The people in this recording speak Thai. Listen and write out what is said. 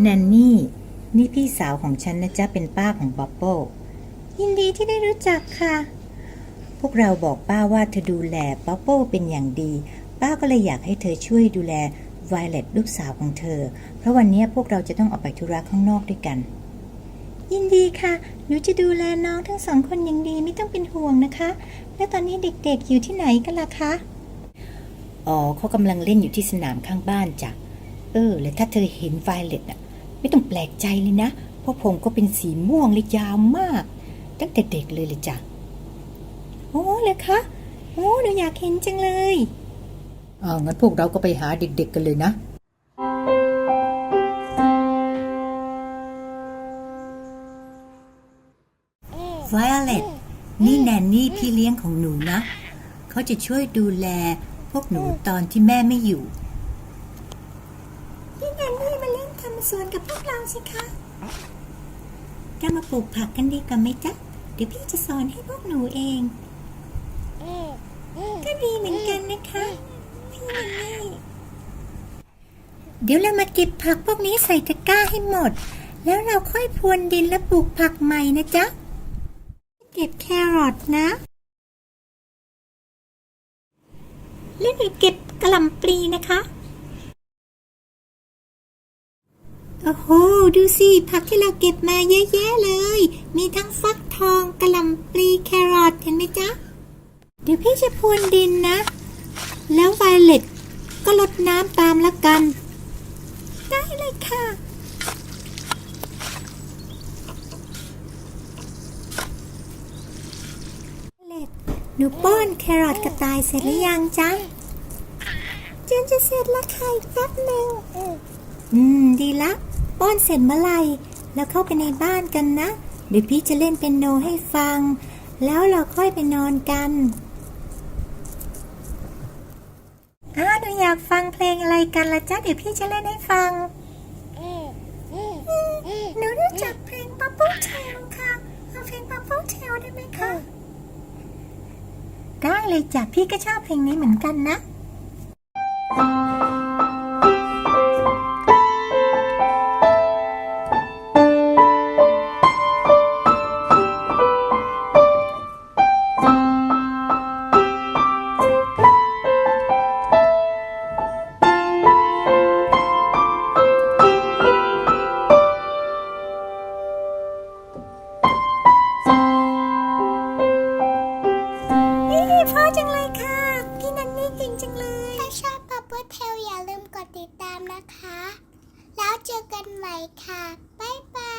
แนนนี่นี่พี่สาวของฉันนะจ๊ะเป็นป้าของบับเบิลยินดีที่ได้รู้จักค่ะ พวกเราบอกป้าว่าเธอดูแลบับเบิลเป็นอย่างดี ป้าก็เลยอยากให้เธอช่วยดูแลไวเลตลูกสาวของเธอ เพราะวันนี้พวกเราจะต้องออกไปธุระข้างนอกด้วยกัน ยินดีค่ะ หนูจะดูแลน้องทั้งสองคนอย่างดีไม่ต้องเป็นห่วงนะคะ และตอนนี้เด็กๆอยู่ที่ไหนกันล่ะคะ อ๋อเขากำลังเล่นอยู่ที่สนามข้างบ้านจ้ะ เออ แล้วถ้าเธอเห็นไวเลตอะ ไม่ต้องแปลกใจเลยนะ เพราะผมก็เป็นสีม่วงเลยยาวมาก ตั้งแต่เด็กเลยเลยจ้ะ โอ้เลยคะ โอ้หนูอยากเห็นจังเลยอ่างั้นพวกเราก็ไปหาเด็กๆกันเลยนะไวโอเลตนี่แนนนี่พี่เลี้ยงของหนูนะ เขาจะช่วยดูแลพวกหนูตอนที่แม่ไม่อยู่ พี่แนนนี่มาเล่นทำ สวนกับพวกเราสิคะเรามาปลูกผักกันดีกว่าไหมจ๊ะ เดี๋ยวพี่จะสอนให้พวกหนูเอง ก็ดีเหมือนกันนะคะ พี่แนนนี่เดี๋ยวเรามาเก็บผักพวกนี้ใส่ตะกร้าให้หมด แล้วเราค่อยพรวนดินและปลูกผักใหม่นะจ๊ะ เก็บแครอทนะและหนูเก็บกระหล่ำปลีนะคะ โอ้โห ดูสิ ผักที่เราเก็บมาเยอะแยะเลย มีทั้งฟักทองกระหล่ำปลีแครอทเห็นไหมจ๊ะ เดี๋ยวพี่จะพรวนดินนะ แล้วไวเลตก็ลดน้ำตามละกัน ได้เลยค่ะเลดหนูป้อนแครอทกระต่ายเสร็จหรือยังจ๊ะเจนจะเสร็จแล้วค่ะแป๊บหนึ่งอืม ดีละ ป้อนเสร็จเมื่อไหร่แล้วเข้าไปในบ้านกันนะ เดี๋ยวพี่จะเล่นเป็นโนให้ฟัง แล้วเราค่อยไปนอนกันอ้าวหนูอยากฟังเพลงอะไรกันละจ๊ะเดี๋ยวพี่จะเล่นให้ฟังหนูรู้จักเพลง Bubble Tail ค่ะเอาเพลง Bubble Tail ได้ไหมคะ ได้เลยจ้ะพี่ก็ชอบเพลงนี้เหมือนกันนะ ชอบปับเพลเทลอย่าลืมกดติดตามนะคะ แล้วเจอกันใหม่ค่ะ บ๊ายบาย